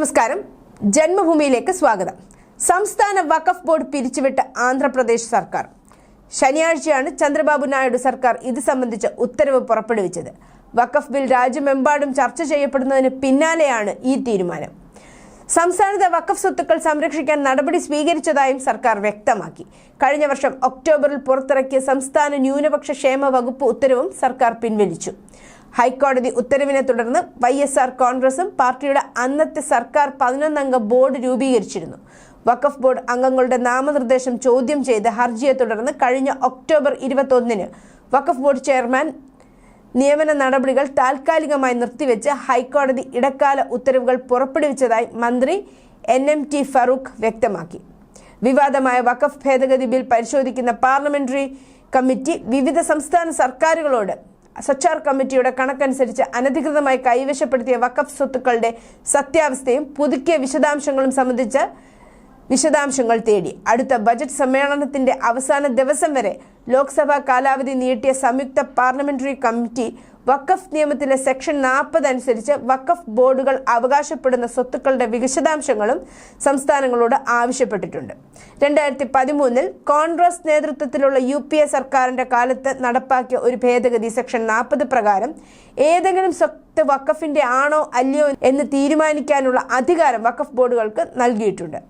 നമസ്കാരം. ജന്മഭൂമിയിലേക്ക് സ്വാഗതം. സംസ്ഥാന വഖഫ് ബോർഡ് പിരിച്ചുവിട്ട ആന്ധ്രാപ്രദേശ് സർക്കാർ. ശനിയാഴ്ചയാണ് ചന്ദ്രബാബു നായിഡു സർക്കാർ ഇത് സംബന്ധിച്ച ഉത്തരവ് പുറപ്പെടുവിച്ചത്. വഖഫ് ബിൽ രാജ്യമെമ്പാടും ചർച്ച ചെയ്യപ്പെടുന്നതിന് പിന്നാലെയാണ് ഈ തീരുമാനം. സംസ്ഥാനത്തെ വഖഫ് സ്വത്തുക്കൾ സംരക്ഷിക്കാൻ നടപടി സ്വീകരിച്ചതായും സർക്കാർ വ്യക്തമാക്കി. കഴിഞ്ഞ വർഷം ഒക്ടോബറിൽ പുറത്തിറക്കിയ സംസ്ഥാന ന്യൂനപക്ഷ ക്ഷേമ വകുപ്പ് ഉത്തരവും സർക്കാർ പിൻവലിച്ചു. ഹൈക്കോടതി ഉത്തരവിനെ തുടർന്ന് വൈ എസ് ആർ കോൺഗ്രസും പാർട്ടിയുടെ അന്നത്തെ സർക്കാർ പതിനൊന്നംഗ ബോർഡ് രൂപീകരിച്ചിരുന്നു. വഖഫ് ബോർഡ് അംഗങ്ങളുടെ നാമനിർദ്ദേശം ചോദ്യം ചെയ്ത ഹർജിയെ തുടർന്ന് കഴിഞ്ഞ ഒക്ടോബർ ഇരുപത്തൊന്നിന് വഖഫ് ബോർഡ് ചെയർമാൻ നിയമന നടപടികൾ താൽക്കാലികമായി നിർത്തിവെച്ച് ഹൈക്കോടതി ഇടക്കാല ഉത്തരവുകൾ പുറപ്പെടുവിച്ചതായി മന്ത്രി എൻ എം ടി ഫറൂഖ് വ്യക്തമാക്കി. വിവാദമായ വഖഫ് ഭേദഗതി ബിൽ പരിശോധിക്കുന്ന പാർലമെന്ററി കമ്മിറ്റി വിവിധ സംസ്ഥാന സർക്കാരുകളോട് സച്ചാർ കമ്മിറ്റിയുടെ കണക്കനുസരിച്ച് അനധികൃതമായി കൈവശപ്പെടുത്തിയ വഖഫ് സ്വത്തുക്കളുടെ സത്യാവസ്ഥയും പുതുക്കിയ വിശദാംശങ്ങളും സംബന്ധിച്ച് വിശദാംശങ്ങൾ തേടി അടുത്ത ബജറ്റ് സമ്മേളനത്തിന്റെ അവസാന ദിവസം വരെ ലോക്സഭാ കാലാവധി നീട്ടിയ സംയുക്ത പാർലമെന്ററി കമ്മിറ്റി വഖഫ് നിയമത്തിലെ സെക്ഷൻ നാൽപ്പത് അനുസരിച്ച് വഖഫ് ബോർഡുകൾ അവകാശപ്പെടുന്ന സ്വത്തുക്കളുടെ വിശദാംശങ്ങളും സംസ്ഥാനങ്ങളോട് ആവശ്യപ്പെട്ടിട്ടുണ്ട്. രണ്ടായിരത്തി പതിമൂന്നിൽ കോൺഗ്രസ് നേതൃത്വത്തിലുള്ള യു പി എ സർക്കാരിന്റെ കാലത്ത് നടപ്പാക്കിയ ഒരു ഭേദഗതി സെക്ഷൻ നാൽപ്പത് പ്രകാരം ഏതെങ്കിലും സ്വത്ത് വഖഫിന്റെ ആണോ അല്ലയോ എന്ന് തീരുമാനിക്കാനുള്ള അധികാരം വഖഫ് ബോർഡുകൾക്ക് നൽകിയിട്ടുണ്ട്.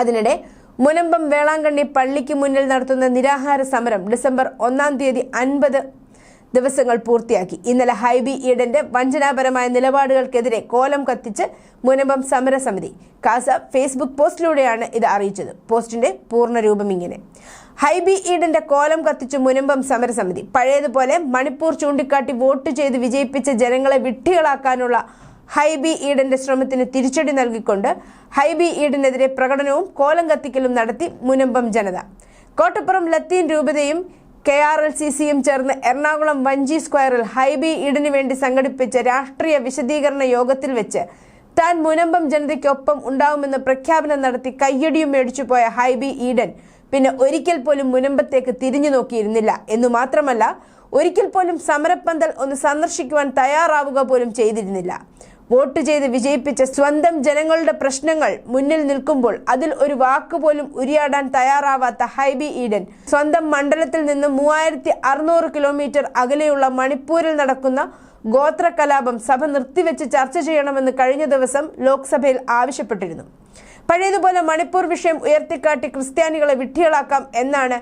അതിനിടെ മുനമ്പം വേളാങ്കണ്ണി പള്ളിക്ക് മുന്നിൽ നടത്തുന്ന നിരാഹാര സമരം ഡിസംബർ ഒന്നാം തീയതി അൻപത് ദിവസങ്ങൾ പൂർത്തിയാക്കി. ഇന്നലെ ഹൈബി ഈഡന്റെ വഞ്ചനാപരമായ നിലപാടുകൾക്കെതിരെ കോലം കത്തിച്ച് മുനമ്പം സമരസമിതി. കാസ ഫേസ്ബുക്ക് പോസ്റ്റിലൂടെയാണ് ഇത് അറിയിച്ചത്. പോസ്റ്റിന്റെ പൂർണരൂപം ഇങ്ങനെ. ഹൈബി ഈഡന്റെ കോലം കത്തിച്ച് മുനമ്പം സമരസമിതി. പഴയതുപോലെ മണിപ്പൂർ ചൂണ്ടിക്കാട്ടി വോട്ട് ചെയ്ത് വിജയിപ്പിച്ച ജനങ്ങളെ വിഡ്ഢികളാക്കാനുള്ള ഹൈബി ഈഡന്റെ ശ്രമത്തിന് തിരിച്ചടി നൽകിക്കൊണ്ട് ഹൈബി ഈഡനെതിരെ പ്രകടനവും കോലം കത്തിക്കലും നടത്തി മുനമ്പം ജനത. കോട്ടപ്പുറം ലത്തീൻ രൂപതയും കെ ആർ എൽ സി സിയും ചേർന്ന് എറണാകുളം വഞ്ചി സ്ക്വയറിൽ ഹൈബി ഈഡന് വേണ്ടി സംഘടിപ്പിച്ച രാഷ്ട്രീയ വിശദീകരണ യോഗത്തിൽ വെച്ച് താൻ മുനമ്പം ജനതയ്ക്കൊപ്പം ഉണ്ടാവുമെന്ന് പ്രഖ്യാപനം നടത്തി കയ്യടിയും മേടിച്ചു പോയ ഹൈബി ഈഡൻ പിന്നെ ഒരിക്കൽ പോലും മുനമ്പത്തേക്ക് തിരിഞ്ഞു നോക്കിയിരുന്നില്ല. എന്ന് മാത്രമല്ല ഒരിക്കൽ പോലും സമരപ്പന്തൽ ഒന്ന് സന്ദർശിക്കുവാൻ തയ്യാറാവുക പോലും ചെയ്തിരുന്നില്ല. വോട്ട് ചെയ്ത് വിജയിപ്പിച്ച സ്വന്തം ജനങ്ങളുടെ പ്രശ്നങ്ങൾ മുന്നിൽ നിൽക്കുമ്പോൾ അതിൽ ഒരു വാക്ക് പോലും ഉരിയാടാൻ തയ്യാറാവാത്ത ഹൈബി ഈഡൻ. സ്വന്തം മണ്ഡലത്തിൽ നിന്ന് മൂവായിരത്തി അറുന്നൂറ് കിലോമീറ്റർ അകലെയുള്ള മണിപ്പൂരിൽ നടക്കുന്ന ഗോത്ര കലാപം സഭ നിർത്തിവെച്ച് ചർച്ച ചെയ്യണമെന്ന് കഴിഞ്ഞ ദിവസം ലോക്സഭയിൽ ആവശ്യപ്പെട്ടിരുന്നു. പഴയതുപോലെ മണിപ്പൂർ വിഷയം ഉയർത്തിക്കാട്ടി ക്രിസ്ത്യാനികളെ വിട്ടികളാക്കാം എന്നാണ്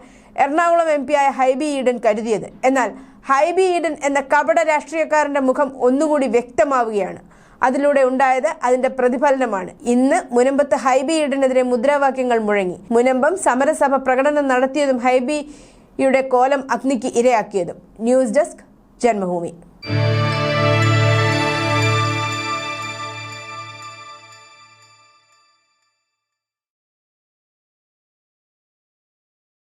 എറണാകുളം എം പിയായ ഹൈബി ഈഡൻ കരുതിയത്. എന്നാൽ ഹൈബി ഈഡൻ എന്ന കപട രാഷ്ട്രീയക്കാരന്റെ മുഖം ഒന്നുകൂടി വ്യക്തമാവുകയാണ്. അതിലൂടെ ഉണ്ടായത് അതിന്റെ പ്രതിഫലനമാണ്. ഇന്ന് മുനമ്പത്ത് ഹൈബി ഈഡനെതിരെ മുദ്രാവാക്യങ്ങൾ മുഴങ്ങി. മുനമ്പം സമരസഭ പ്രകടനം നടത്തിയതും ഹൈബിയുടെ കോലം അഗ്നിക്ക് ഇരയാക്കിയതും. News desk Janmabhumi.